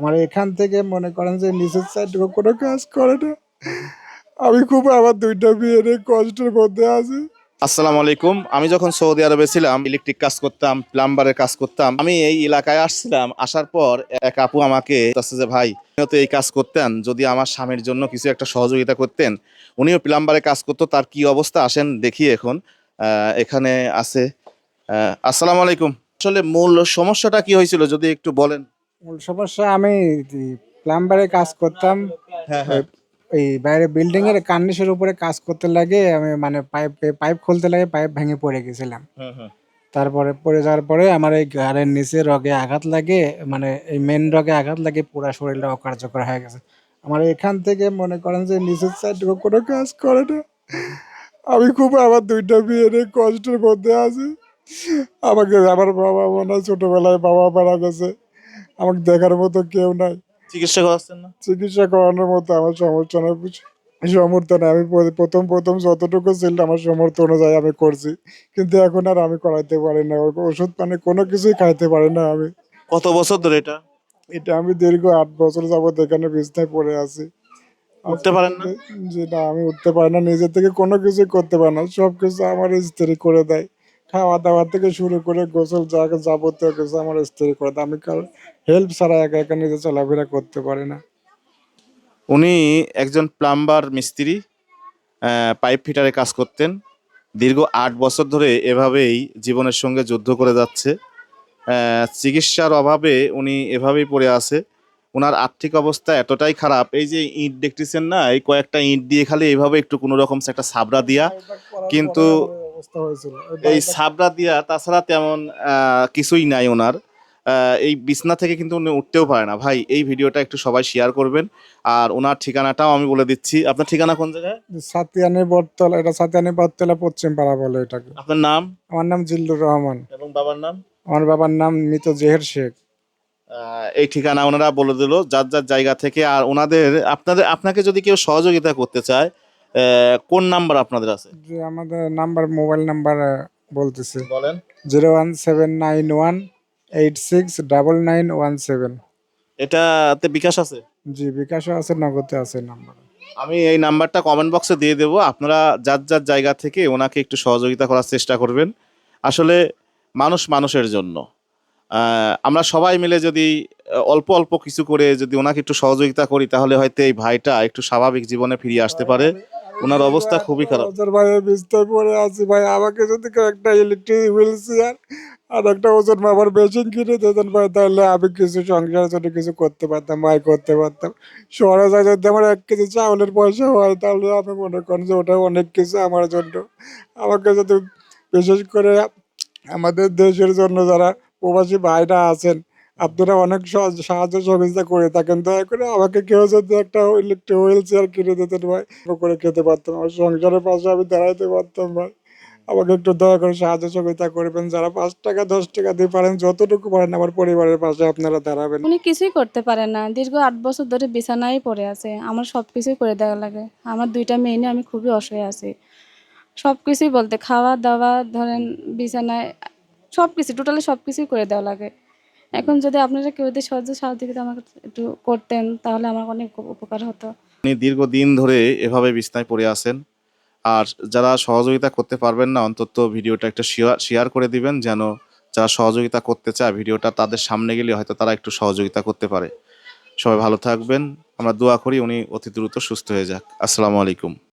আমার এখান থেকে মনে করেন যে নিচের সাইডটুকু কোনো কাজ করে না। আমি খুব, আমার দুইটা বিয়ে নিয়ে কষ্টের মধ্যে আছি। আসসালামু আলাইকুম। আমি যখন সৌদি আরবে ছিলাম ইলেকট্রিক কাজ করতাম প্লাম্বারের কাজ করতাম, আমি এই এলাকায় আসছিলাম, আসার পর এক আপু আমাকে যে, ভাই তো এই কাজ করতেন, যদি আমার স্বামীর জন্য কিছু একটা সহযোগিতা করতেন, উনিও প্লাম্বারে কাজ করতো, তার কি অবস্থা? আসেন দেখি এখন এখানে আছে। আসসালামু আলাইকুম। আসলে মূল সমস্যাটা কি হয়েছিল, যদি একটু বলেন? মূল সমস্যা আমি প্লাম্বারে কাজ করতাম। হ্যাঁ এই বাইরে বিল্ডিং এর কার্নিশের উপরে কাজ করতে লাগে আমি মানে পাইপ পাইপ খুলতে লাগে পাইপ ভেঙে পড়ে গেছিলাম। তারপরে পড়ে যাওয়ার পরে আমার এই ঘাড়ের নিচে রগে আঘাত লাগে মানে এই মেন রগে আঘাত লাগে পুরো শরীরটা অকার্যকর হয়ে গেছে। আমার এখান থেকে মনে করেন যে নিচের সাইডটুকু কোনো কাজ করে না। আমি খুব আমার দুইটা বিয়ে নিয়ে কষ্টের মধ্যে আছি। আমাকে আমার বাবা মনে হয় ছোটবেলায় বাবা মারা গেছে। আমাকে দেখার মতো কেউ নাই। চিকিৎসা করাচ্ছেন না? চিকিৎসা করানোর মতো আমার সমর্থ নাই সমর্থ নাই। আমি প্রথম প্রথম যতটুকু ছিল আমার সমর্থ অনুযায়ী আমি করছি। কিন্তু এখন আর আমি করাইতে পারি না। ওষুধ পানি কোনো কিছুই খাইতে পারি না আমি। কত বছর ধরে এটা? এটা আমি দীর্ঘ আট বছর যাবত এখানে বিছনায় পড়ে আছি। উঠতে পারেন না? যেটা আমি উঠতে পারি না। নিজের থেকে কোনো কিছুই করতে পারি না। সব কিছু আমার স্ত্রী করে দেয়। খাওয়া দাওয়া থেকে শুরু করে গোসল, যা যাবতীয় কিছু আমার স্ত্রী করে আমি কারও হেল্প ছাড়া একা একা নিজে চলাফেরা করতে পারি না। উনি একজন প্লাম্বার মিস্ত্রি পাইপ ফিটারে কাজ করতেন। দীর্ঘ আট বছর ধরে এভাবেই জীবনের সঙ্গে যুদ্ধ করে যাচ্ছে। চিকিৎসার অভাবে উনি এভাবেই পড়ে আছে। ওনার আর্থিক অবস্থা এতটাই খারাপ। এই যে ইট দেখতেছেন না, এই কয়েকটা ইট দিয়ে খালি এইভাবে একটু কোনো রকম একটা সাবরা দিয়া, কিন্তু অবস্থা হয়েছিল। এই সাবরা দিয়া তাছাড়া তেমন কিছুই নাই ওনার। এই বিছনা থেকে কিন্তু উনি উঠতেও পারে না। ভাই এই ভিডিওটা একটু সবাই শেয়ার করবেন। আর ওনার ঠিকানাটাও আমি বলে দিচ্ছি। আপনার ঠিকানা কোন জায়গায়? সাতিয়ানি বটতলা এটা সাতিয়ানি বটতলা পশ্চিম পাড়া বলে এটাকে। আপনার নাম? আমার নাম জিল্লুর রহমান। এবং বাবার নাম? আমার বাবার নাম মৃত জেহের শেখ। আহ, এই ঠিকানা ওনারা বলে দিল। যার যার জায়গা থেকে। আর ওনাদের আপনাদের আপনাকে যদি কেউ সহযোগিতা করতে চায় কোন নাম্বার আপনাদের আছে? যে আমাদের নাম্বার মোবাইল নাম্বার বলতেছে। বলেন। Zero one seven nine one eight six double nine one seven. এটাতে বিকাশ আছে? জি বিকাশও আছে নগদে আছে নাম্বার। আমি এই নাম্বারটা কমেন্ট বক্সে দিয়ে দেবো। আপনারা যার যার জায়গা থেকে ওনাকে একটু সহযোগিতা করার চেষ্টা করবেন। আসলে মানুষ মানুষের জন্য। আমরা সবাই মিলে যদি অল্প অল্প কিছু করে যদি ওনাকে একটু সহযোগিতা করি তাহলে হয়তো এই ভাইটা একটু স্বাভাবিক জীবনে ফিরিয়ে আসতে পারে। ওনার অবস্থা খুবই খারাপ। পরে আছি। ভাই, আমাকে যদি একটা ইলেকট্রিক হুইল চেয়ার আর একটা ওজন মাপার মেশিন কিনে দিতেন, ভাই, তাহলে আমি কিছু সংসারের জন্য কিছু করতে পারতাম, ভাই, করতে পারতাম। শহরে যাই যদি আমার এক কেজি চাউলের পয়সা হয়, তাহলে আমি মনে করেন যে ওটা অনেক কিছু আমার জন্য। আমাকে যদি বিশেষ করে আমাদের দেশের জন্য যারা প্রবাসী ভাইরা আছেন আপনারা অনেক সাহায্য সহযোগিতা করে থাকেন। দয়া করে আমাকে কেউ যদি একটা ইলেকট্রিক হুইল চেয়ার কিনে দিতেন ভাই করে খেতে পারতাম। আমার সংসারের পাশে আমি দাঁড়াইতে পারতাম ভাই। আমাকে একটু দয়া করে সাহায্য সহযোগিতা করবেন। যারা পাঁচ টাকা, দশ টাকা দিয়ে পারেন, যতটুকু পারেন আমার পরিবারের পাশে আপনারা দাঁড়াবেন। উনি কিছুই করতে পারে না। দীর্ঘ আট বছর ধরে বিছানায় পড়ে আছে। আমার সব কিছুই করে দেওয়া লাগে। আমার দুইটা মেয়ে আমি খুবই অসহায় আছি। সব কিছুই বলতে খাওয়া দাওয়া ধরেন বিছানায় সব কিছু টোটালি সব কিছুই করে দেওয়া লাগে। এখন যদি আপনারা কেউ যদি সহজে সহযোগিতা আমাকে একটু করতেন, তাহলে আমার অনেক উপকার হতো। উনি দীর্ঘদিন ধরে এভাবে বিছনায় পড়ে আছেন। আর যারা সহযোগিতা করতে পারবেন না, অন্তত ভিডিওটা একটা শেয়ার করে দিবেন, যেন যারা সহযোগিতা করতে চায় ভিডিওটা তাদের সামনে গেলে হয়তো তারা একটু সহযোগিতা করতে পারে। সবাই ভালো থাকবেন। আমরা দোয়া করি উনি অতি দ্রুত সুস্থ হয়ে যাক। আসসালামু আলাইকুম।